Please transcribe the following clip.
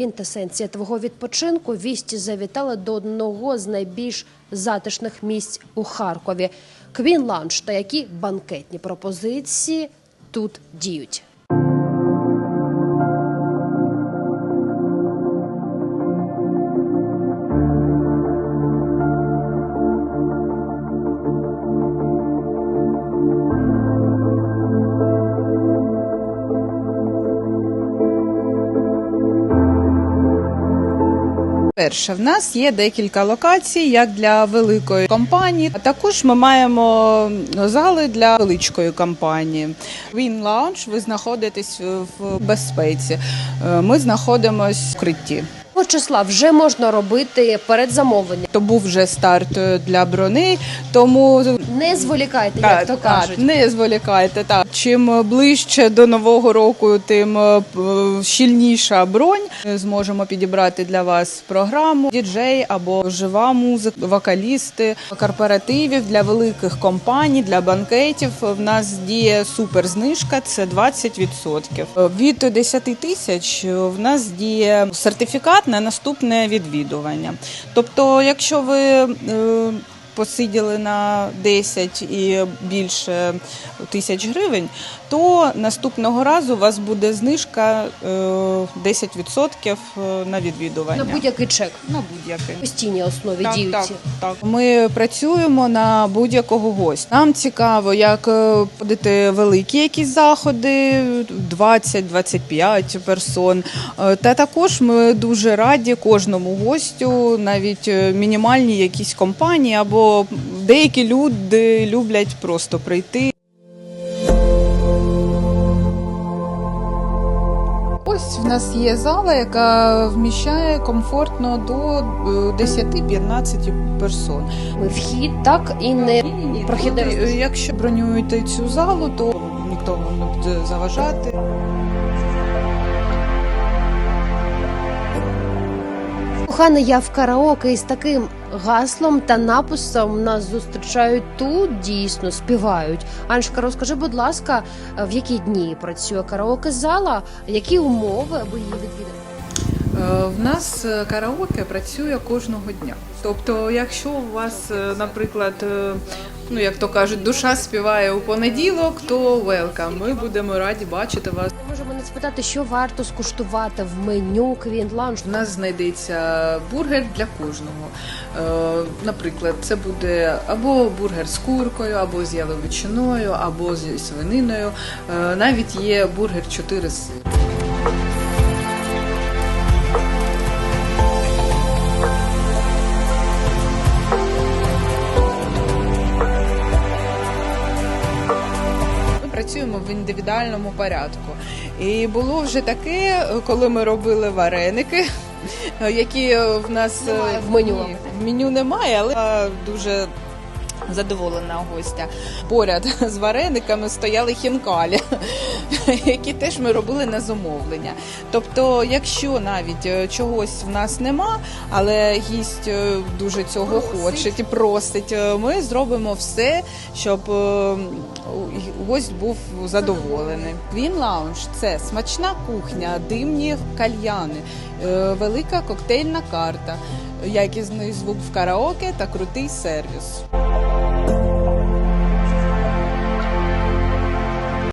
Квінтесенція твого відпочинку вісті завітали до одного з найбільш затишних місць у Харкові. Квін та які банкетні пропозиції тут діють. Перше, в нас є декілька локацій, як для великої компанії. А також ми маємо зали для величкої компанії. Він лаунж, ви знаходитесь в безпеці. Е, Ми знаходимося в укритті. Числа вже можна робити передзамовлення. То був вже старт е, для броней, тому Не зволікайте, як то кажуть. не зволікайте. Так чим ближче до нового року, тим е, щільніша бронь. Ми Зможемо підібрати для вас програму діджей або жива музика, вокалісти, корпоративів для великих компаній, для банкетів. В нас діє суперзнижка, це 20%. Від 10 тисяч в нас діє сертифікат на наступне відвідування. Тобто, якщо ви е, посиділи на 10 і більше тисяч гривень, то наступного разу у вас буде знижка е, 10% на відвідування. На будь-який чек. На будь-який. Постійній основі Так, діють. так, так. Ми працюємо на будь-якого гостя. Нам цікаво, як е, ходити великі якісь заходи, 20-25 персон. Е, Та також ми дуже раді кожному гостю, навіть е, мінімальні якісь компанії або деякі люди люблять просто прийти. Ось в нас є зала, яка вміщає комфортно до е, 10-15 персон. Вхід так і не прохідний е, Якщо бронюєте цю залу, то ніхто вам не буде заважати. Кохана, я в караоке із таким гаслом та написом нас зустрічають тут, дійсно співають. Аншка, розкажи, будь ласка, в які дні працює караоке зала, які умови аби її відвідати? Е, В нас е, караоке працює кожного дня. Тобто, якщо у вас, е, наприклад, ну як то кажуть, душа співає у понеділок, то welcome. Ми будемо раді бачити вас. Можемо не спитати, що варто скуштувати в меню Квін Ланч. У нас знайдеться бургер для кожного. Наприклад, це буде або бургер з куркою, або з яловичиною, або зі свининою. Навіть є бургер 4 з Працюємо в індивідуальному порядку. І було вже таке, коли ми робили вареники, які в нас Немає в меню. В меню немає, але дуже задоволена гостя. Поряд з варениками стояли хінкалі, які теж ми робили на замовлення. Тобто, якщо навіть е, чогось в нас нема, але гість е, дуже цього хоче і просить, е, ми зробимо все, щоб гость був задоволений. Квін лаунж це смачна кухня, димні кальяни, велика коктейльна карта, якісний звук в караоке та крутий сервіс.